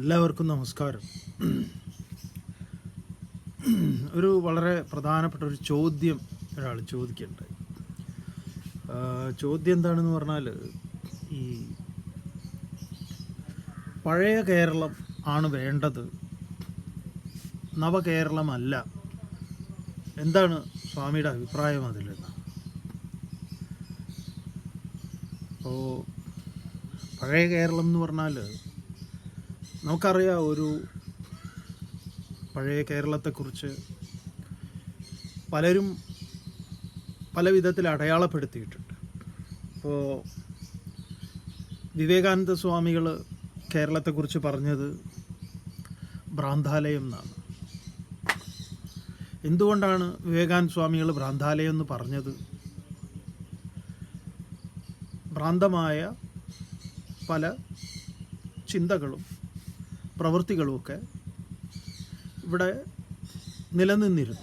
എല്ലാവർക്കും നമസ്കാരം. ഒരു വളരെ പ്രധാനപ്പെട്ട ഒരു ചോദ്യം ഒരാൾ ചോദിക്കുന്നുണ്ടായി ചോദ്യം എന്താണെന്ന് പറഞ്ഞാൽ ഈ പഴയ കേരളം ആണ് വേണ്ടത് നവകേരളമല്ല എന്താണ് സ്വാമിയുടെ അഭിപ്രായം അതിലെന്ന് അപ്പോൾ പഴയ കേരളം എന്ന് പറഞ്ഞാൽ നമുക്കറിയാം ഒരു പഴയ കേരളത്തെക്കുറിച്ച് പലരും പല വിധത്തിൽ അടയാളപ്പെടുത്തിയിട്ടുണ്ട്. ഇപ്പോൾ വിവേകാനന്ദ സ്വാമികൾ കേരളത്തെക്കുറിച്ച് പറഞ്ഞത് ഭ്രാന്താലയം എന്നാണ്. എന്തുകൊണ്ടാണ് വിവേകാനന്ദ സ്വാമികൾ ഭ്രാന്താലയം എന്ന് പറഞ്ഞത്? ഭ്രാന്തമായ പല ചിന്തകളും പ്രവൃത്തികളുമൊക്കെ ഇവിടെ നിലനിന്നിരുന്നു.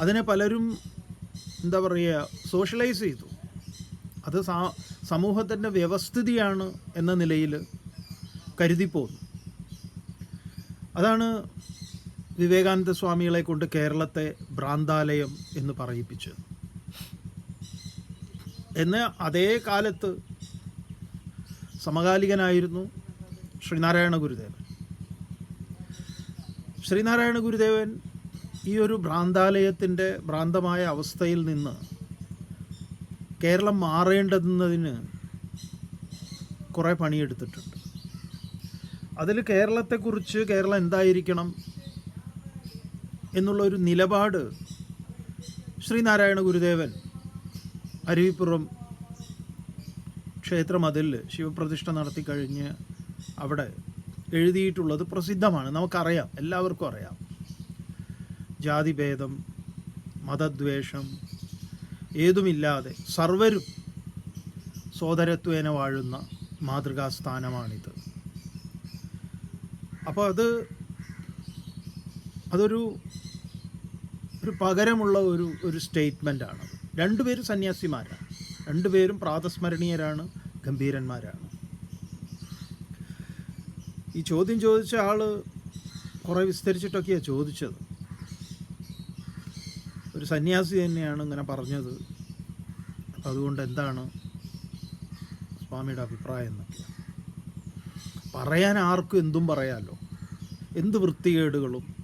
അതിനെ പലരും എന്താ പറയുക സോഷ്യലൈസ് ചെയ്തു. അത് സമൂഹത്തിന്റെ വ്യവസ്ഥിതിയാണ് എന്ന നിലയിൽ കരുതിപ്പോന്നു. അതാണ് വിവേകാനന്ദ സ്വാമികളെ കൊണ്ട് കേരളത്തെ ഭ്രാന്താലയം എന്ന് പറയിപ്പിച്ചത്. എന്ന് അതേ കാലത്ത് സമകാലികനായിരുന്നു. ശ്രീനാരായണ ഗുരുദേവൻ. ശ്രീനാരായണ ഗുരുദേവൻ ഈ ഒരു ഭ്രാന്താലയത്തിന്റെ ഭ്രാന്തമായ അവസ്ഥയിൽ നിന്ന് കേരളം മാറേണ്ടതിന് കുറേ പണിയെടുത്തിട്ടുണ്ട്. അതിൽ കേരളത്തെക്കുറിച്ച് കേരളം എന്തായിരിക്കണം എന്നുള്ള ഒരു നിലപാട് ശ്രീനാരായണ ഗുരുദേവൻ അരുവിപ്പുറം ക്ഷേത്രമതിൽ ശിവപ്രതിഷ്ഠ നടത്തി കഴിഞ്ഞ് അവിടെ എഴുതിയിട്ടുള്ളത് പ്രസിദ്ധമാണ്. നമുക്കറിയാം. എല്ലാവർക്കും അറിയാം. ജാതിഭേദം മതദ്വേഷം ഏതുമില്ലാതെ സർവരും സോദരത്വേന വാഴുന്ന മാതൃകാസ്ഥാനമാണിത്. അപ്പോൾ അത് അതൊരു ഒരു പകരമുള്ള ഒരു ഒരു സ്റ്റേറ്റ്മെന്റാണ് രണ്ടുപേരും സന്യാസിമാരാണ്. രണ്ടുപേരും പ്രാതസ്മരണീയരാണ് ഗംഭീരന്മാരാണ്. ഈ ചോദ്യം ചോദിച്ച ആൾ കുറേ വിസ്തരിച്ചിട്ടൊക്കെയാണ് ചോദിച്ചത്. ഒരു സന്യാസി തന്നെയാണ് ഇങ്ങനെ പറഞ്ഞത്. അപ്പം അതുകൊണ്ട് എന്താണ് സ്വാമിയുടെ അഭിപ്രായം എന്നൊക്കെ. പറയാൻ ആർക്കും എന്തും പറയാമല്ലോ എന്ത് വൃത്തികേടുകളും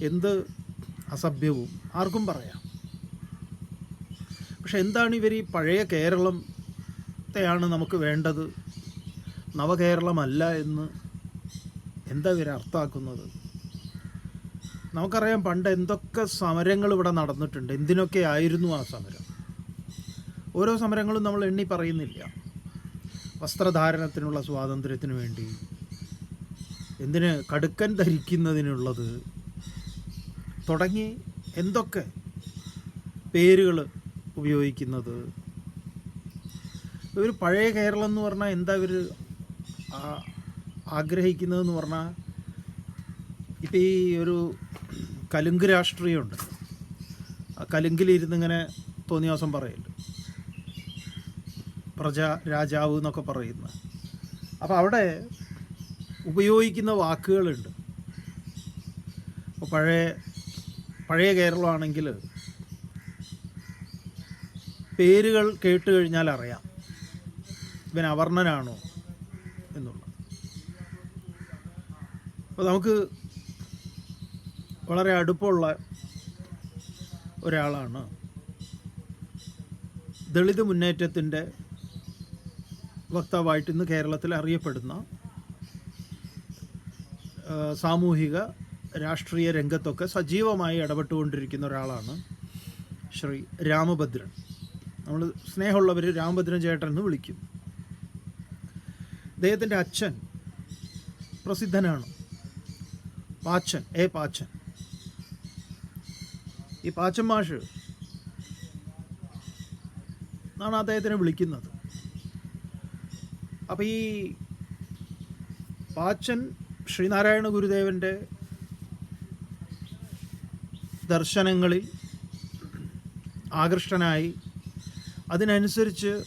എന്ത് അസഭ്യവും ആർക്കും പറയാം. പക്ഷെ എന്താണ് ഇവർ ഈ പഴയ കേരളത്തെയാണ് നമുക്ക് വേണ്ടത്? നവകേരളമല്ല എന്ന് എന്താ ഇവർ അർത്ഥമാക്കുന്നത്? നമുക്കറിയാം പണ്ട് എന്തൊക്കെ സമരങ്ങൾ ഇവിടെ നടന്നിട്ടുണ്ട്. എന്തിനൊക്കെ ആയിരുന്നു ആ സമരം? ഓരോ സമരങ്ങളും നമ്മൾ എണ്ണി പറയുന്നില്ല. വസ്ത്രധാരണത്തിനുള്ള സ്വാതന്ത്ര്യത്തിന് വേണ്ടി. എന്തിന് കടുക്കൻ ധരിക്കുന്നതിനുള്ളത്? തുടങ്ങി എന്തൊക്കെ പേരുകൾ ഉപയോഗിക്കുന്നത്? ഒരു പഴയ കേരളം എന്ന് പറഞ്ഞാൽ എന്താ ഇവർ ആഗ്രഹിക്കുന്നതെന്ന് പറഞ്ഞാൽ ഇപ്പം ഈ ഒരു കലുങ്ക് രാഷ്ട്രീയമുണ്ട്. ആ കലുങ്കിലിരുന്നിങ്ങനെ തോന്നിയാസം പറയുന്നുണ്ട് പ്രജ രാജാവ് എന്നൊക്കെ പറയുന്ന. അപ്പോൾ അവിടെ ഉപയോഗിക്കുന്ന വാക്കുകളുണ്ട്. പഴയ പഴയ കേരളമാണെങ്കിൽ പേരുകൾ കേട്ട് കഴിഞ്ഞാൽ അറിയാം. ഇവൻ അവർണനാണോ അപ്പോൾ നമുക്ക് വളരെ അടുപ്പമുള്ള ഒരാളാണ്. ദളിത് മുന്നേറ്റത്തിന്റെ വക്താവായിട്ട് ഇന്ന് കേരളത്തിൽ അറിയപ്പെടുന്ന സാമൂഹിക രാഷ്ട്രീയ രംഗത്തൊക്കെ സജീവമായി ഇടപെട്ടുകൊണ്ടിരിക്കുന്ന ഒരാളാണ് ശ്രീ രാമഭദ്രൻ. നമ്മൾ സ്നേഹമുള്ളവർ രാമഭദ്രൻ ചേട്ടൻ എന്ന് വിളിക്കും. അദ്ദേഹത്തിന്റെ അച്ഛൻ പ്രസിദ്ധനാണ്. പാച്ചൻ എ പാച്ചൻ. ഈ പാച്ചൻ മാഷ് എന്നാണ് അദ്ദേഹത്തിനെ വിളിക്കുന്നത്. അപ്പോൾ ഈ പാച്ചൻ ശ്രീനാരായണ ഗുരുദേവന്റെ ദർശനങ്ങളിൽ ആകൃഷ്ടനായി അതിനനുസരിച്ച്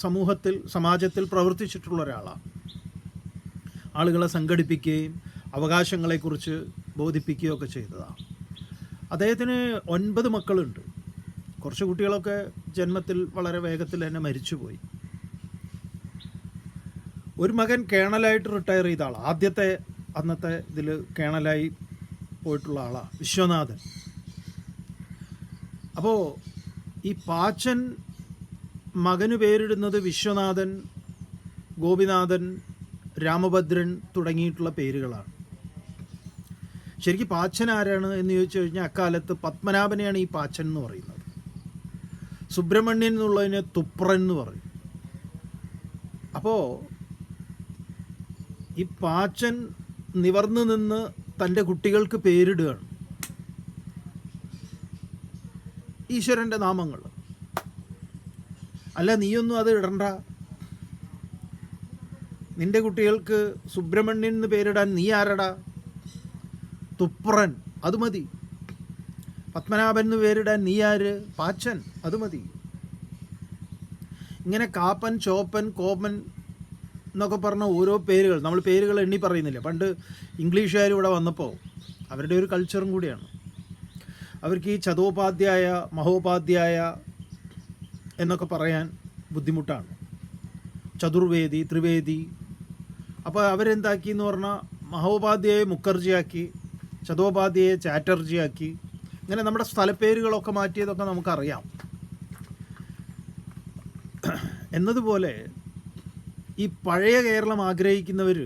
സമൂഹത്തിൽ സമാജത്തിൽ പ്രവർത്തിച്ചിട്ടുള്ള ഒരാളാണ്. ആളുകളെ സംഘടിപ്പിക്കുകയും അവകാശങ്ങളെക്കുറിച്ച് ബോധിപ്പിക്കുകയൊക്കെ ചെയ്തതാണ്. അദ്ദേഹത്തിന് ഒൻപത് മക്കളുണ്ട്. കുറച്ച് കുട്ടികളൊക്കെ ജന്മത്തിൽ വളരെ വേഗത്തിൽ തന്നെ മരിച്ചുപോയി. ഒരു മകൻ കേണലായിട്ട് റിട്ടയർ ചെയ്ത ആളാണ് ആദ്യത്തെ അന്നത്തെ ഇതിൽ കേണലായി പോയിട്ടുള്ള ആളാണ് വിശ്വനാഥൻ. അപ്പോൾ ഈ പാച്ചൻ മകന് പേരിടുന്നത് വിശ്വനാഥൻ ഗോപിനാഥൻ രാമഭദ്രൻ തുടങ്ങിയിട്ടുള്ള പേരുകളാണ്. ശരിക്കും പാച്ചൻ ആരാണ് എന്ന് ചോദിച്ചു കഴിഞ്ഞാൽ അക്കാലത്ത് പത്മനാഭനെയാണ് ഈ പാച്ചൻ എന്ന് പറയുന്നത്. സുബ്രഹ്മണ്യൻ എന്നുള്ളതിന് തുപ്രൻ എന്ന് പറയും. അപ്പോൾ ഈ പാച്ചൻ നിവർന്നു നിന്ന് തന്റെ കുട്ടികൾക്ക് പേരിടുകയാണ്. ഈശ്വരന്റെ നാമങ്ങൾ. അല്ല നീയൊന്നും അത് ഇടണ്ട. നിന്റെ കുട്ടികൾക്ക് സുബ്രഹ്മണ്യൻ എന്ന് പേരിടാൻ നീ ആരടാ? തുപ്രൻ അത് മതി. പത്മനാഭൻ എന്ന് പേരിടാൻ നീ ആര്? പാച്ചൻ അത് മതി. ഇങ്ങനെ കാപ്പൻ ചോപ്പൻ കോപ്പൻ എന്നൊക്കെ പറഞ്ഞ ഓരോ പേരുകൾ നമ്മൾ പേരുകൾ എണ്ണി പറയുന്നില്ല? പണ്ട് ഇംഗ്ലീഷുകാർ ഇവിടെ വന്നപ്പോൾ അവരുടെ ഒരു കൾച്ചറും കൂടിയാണ്. അവർക്ക് ഈ ചതോപാധ്യായ മഹോപാധ്യായ എന്നൊക്കെ പറയാൻ ബുദ്ധിമുട്ടാണ്. ചതുർവേദി ത്രിവേദി. അപ്പോൾ അവരെന്താക്കി എന്ന് പറഞ്ഞാൽ മഹോപാധ്യായെ മുഖർജിയാക്കി ചതോപാധ്യായെ ചാറ്റർജിയാക്കി. ഇങ്ങനെ നമ്മുടെ സ്ഥലപ്പേരുകളൊക്കെ മാറ്റിയതൊക്കെ നമുക്കറിയാം. എന്നതുപോലെ ഈ പഴയ കേരളം ആഗ്രഹിക്കുന്നവർ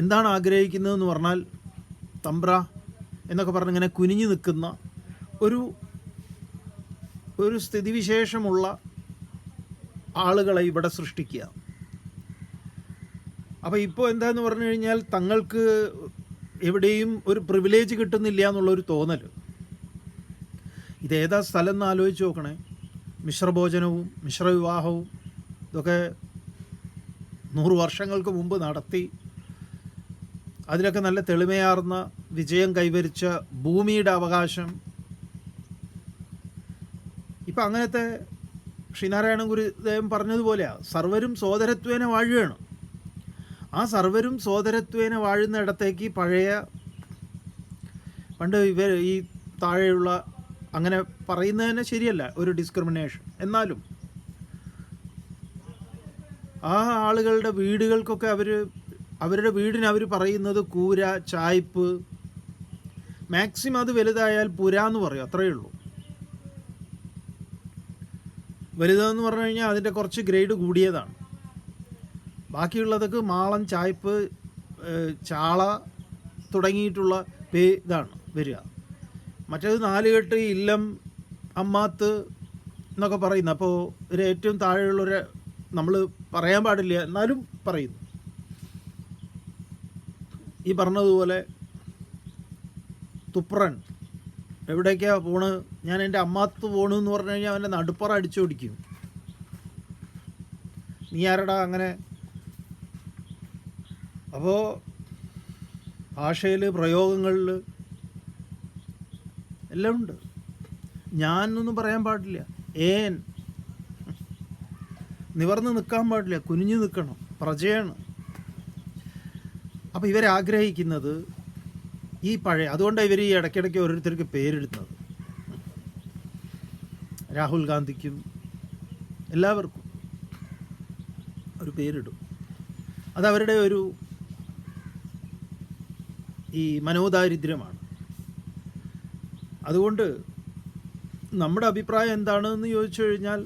എന്താണ് ആഗ്രഹിക്കുന്നതെന്ന് പറഞ്ഞാൽ തമ്പ്ര എന്നൊക്കെ പറഞ്ഞ് ഇങ്ങനെ കുനിഞ്ഞു നിൽക്കുന്ന ഒരു ഒരു സ്ഥിതിവിശേഷമുള്ള ആളുകളെ ഇവിടെ സൃഷ്ടിക്കുക. അപ്പോൾ ഇപ്പോൾ എന്താന്ന് പറഞ്ഞു കഴിഞ്ഞാൽ തങ്ങൾക്ക് എവിടെയും ഒരു പ്രിവിലേജ് കിട്ടുന്നില്ല എന്നുള്ളൊരു തോന്നൽ. ഇതേതാ സ്ഥലം എന്ന് ആലോചിച്ച് നോക്കണേ. മിശ്രഭോജനവും മിശ്രവിവാഹവും ഇതൊക്കെ നൂറ് വർഷങ്ങൾക്ക് മുമ്പ് നടത്തി. അതിലൊക്കെ നല്ല തെളിമയാർന്ന വിജയം കൈവരിച്ച ഭൂമിയുടെ അവകാശം. ഇപ്പം അങ്ങനത്തെ ശ്രീനാരായണ ഗുരുദേവൻ പറഞ്ഞതുപോലെയാണ് സർവരും സോദരത്വേന വാഴുകയാണ്. ആ സർവരും സോദരത്വേന വാഴുന്ന ഇടത്തേക്ക് പഴയ പണ്ട് ഇവർ ഈ താഴെയുള്ള അങ്ങനെ പറയുന്നതന്നെ ശരിയല്ല ഒരു ഡിസ്ക്രിമിനേഷൻ എന്നാലും ആ ആളുകളുടെ വീടുകൾക്കൊക്കെ അവർ അവരുടെ വീടിന് അവർ പറയുന്നത് കൂര ചായ്പ് മാക്സിമം അത് വലുതായാൽ പുര എന്ന് പറയും അത്രയേ ഉള്ളൂ. വലുതെന്ന് പറഞ്ഞു കഴിഞ്ഞാൽ അതിന്റെ കുറച്ച് ഗ്രേഡ് കൂടിയതാണ്. ബാക്കിയുള്ളതൊക്കെ മാളം ചായ്പ് ചാള തുടങ്ങിയിട്ടുള്ള പേ ഇതാണ് വരിക. മറ്റേത് നാലുകെട്ട് ഇല്ലം അമ്മാത്ത് എന്നൊക്കെ പറയുന്നു. അപ്പോൾ ഒരു ഏറ്റവും താഴെയുള്ളൊരു നമ്മൾ പറയാൻ പാടില്ല എന്നാലും പറയുന്നു. ഈ പറഞ്ഞതുപോലെ തുപ്രൻ എവിടേക്കാണ് പോണ്? ഞാൻ എന്റെ അമ്മാത്ത് പോണു എന്ന് പറഞ്ഞു കഴിഞ്ഞാൽ അവന്റെ നടുപ്പറ അടിച്ചു പിടിക്കും. നീ ആരടാ അങ്ങനെ അപ്പോൾ ഭാഷയിൽ പ്രയോഗങ്ങളിൽ എല്ലാം ഉണ്ട്. ഞാൻ എന്നൊന്നും പറയാൻ പാടില്ല. ഏൻ. നിവർന്ന് നിൽക്കാൻ പാടില്ല. കുനിഞ്ഞു നിൽക്കണം. പ്രജയാണ്. അപ്പോൾ ഇവരാഗ്രഹിക്കുന്നത് ഈ പഴയ അതുകൊണ്ടാണ് ഇവർ ഈ ഇടയ്ക്കിടയ്ക്ക് ഓരോരുത്തർക്ക് പേരെടുത്തത് രാഹുൽ ഗാന്ധിക്കും എല്ലാവർക്കും ഒരു പേരിടും. അതവരുടെ ഒരു ഈ മനോദാരിദ്ര്യമാണ്. അതുകൊണ്ട് നമ്മുടെ അഭിപ്രായം എന്താണെന്ന് ചോദിച്ചു കഴിഞ്ഞാൽ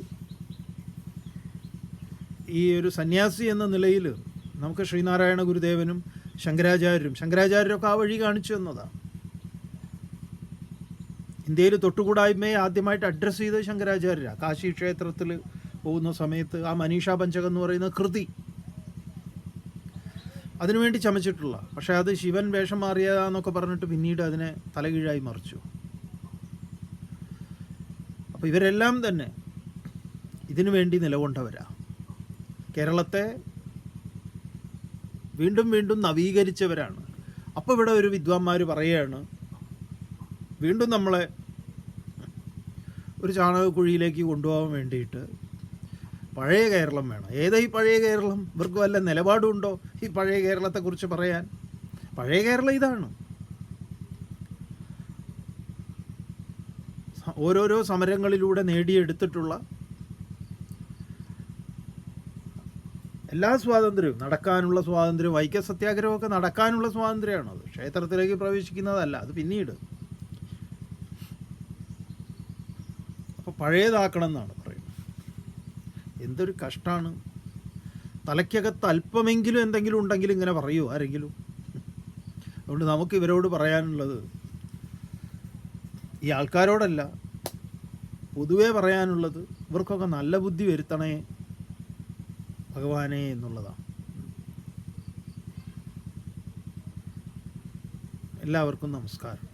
ഈ ഒരു സന്യാസി എന്ന നിലയിൽ നമുക്ക് ശ്രീനാരായണ ഗുരുദേവനും ശങ്കരാചാര്യരും ശങ്കരാചാര്യരൊക്കെ ആ വഴി കാണിച്ചു എന്നതാണ് ഇന്ത്യയിൽ തൊട്ടുകൂടായ്മയെ ആദ്യമായിട്ട് അഡ്രസ്സ് ചെയ്തത് ശങ്കരാചാര്യരാണ് കാശി ക്ഷേത്രത്തിൽ പോകുന്ന സമയത്ത് ആ മനീഷാ പഞ്ചകം എന്ന് പറയുന്ന കൃതി അതിനുവേണ്ടി ചമച്ചിട്ടുള്ള. പക്ഷേ അത് ശിവൻ വേഷം മാറിയതാന്നൊക്കെ പറഞ്ഞിട്ട് പിന്നീട് അതിനെ തലകീഴായി മറിച്ചു. അപ്പോൾ ഇവരെല്ലാം തന്നെ ഇതിനു വേണ്ടി നിലകൊണ്ടവരാ. കേരളത്തെ വീണ്ടും വീണ്ടും നവീകരിച്ചവരാണ്. അപ്പോൾ ഇവിടെ ഒരു വിദ്വാൻമാർ പറയുകയാണ് വീണ്ടും നമ്മളെ ഒരു ചാണകക്കുഴിയിലേക്ക് കൊണ്ടുപോകാൻ വേണ്ടിയിട്ട് പഴയ കേരളം വേണം. ഏതാ ഈ പഴയ കേരളം? ഇവർക്ക് വല്ല നിലപാടുണ്ടോ ഈ പഴയ കേരളത്തെക്കുറിച്ച് പറയാൻ? പഴയ കേരളം ഇതാണ്. ഓരോരോ സമരങ്ങളിലൂടെ നേടിയെടുത്തിട്ടുള്ള എല്ലാ സ്വാതന്ത്ര്യവും നടക്കാനുള്ള സ്വാതന്ത്ര്യം വൈക്കം സത്യാഗ്രഹമൊക്കെ നടക്കാനുള്ള സ്വാതന്ത്ര്യമാണ് അത്. ക്ഷേത്രത്തിലേക്ക് പ്രവേശിക്കുന്നതല്ല അത് പിന്നീട്. അപ്പോൾ പഴയതാക്കണം എന്നാണ് എന്തൊരു കഷ്ടമാണ് തലയ്ക്കകത്ത് അല്പമെങ്കിലും എന്തെങ്കിലും ഉണ്ടെങ്കിൽ ഇങ്ങനെ പറയൂ ആരെങ്കിലും. അതുകൊണ്ട് നമുക്ക് ഇവരോട് പറയാനുള്ളത് ഈ ആൾക്കാരോടല്ല പൊതുവേ പറയാനുള്ളത് ഇവർക്കൊക്കെ നല്ല ബുദ്ധി വരുത്തണേ ഭഗവാനെ എന്നുള്ളതാണ്. എല്ലാവർക്കും നമസ്കാരം.